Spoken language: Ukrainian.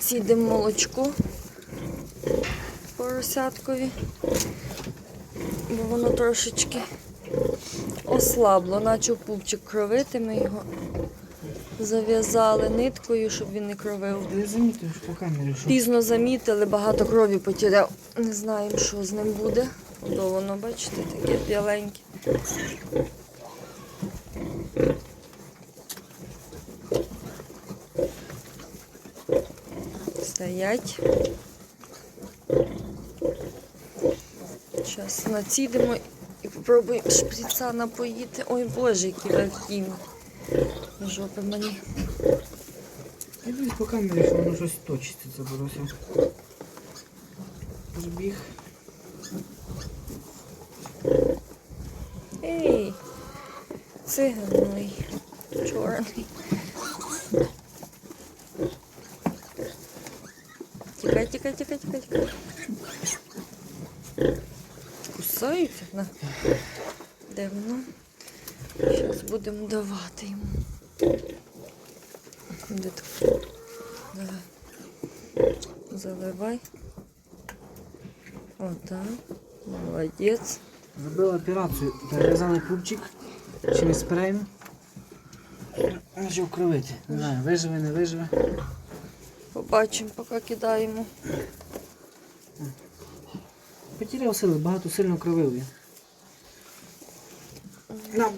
Сідемо молочко поросяткові, бо воно трошечки ослабло, наче пупчик кровити, ми його зав'язали ниткою, щоб він не кровив. Пізно замітили, багато крові потеряв. Не знаємо, що з ним буде. Воно, бачите, таке біленьке. Стоять. Зараз націдимо і спробуємо шприца напоїти. Ой Боже, які легкі. Жопи мені. я дивлюсь по камері, що воно щось точиться, це борося. Збіг. Ей, циганий, чорний. Тікай, тікай, тікай, тікай, тікай. Кусаються на давно. Зараз будемо давати йому. Де тут? Давай. Заливай. Отак. Молодець. Зробили операцію, перев'язали пупчик чимось спреєм. Почав кровити. Не знаю, виживе, не виживе. Побачимо, поки кидаємо. Потеряв сили, багато сильно кривив він. На,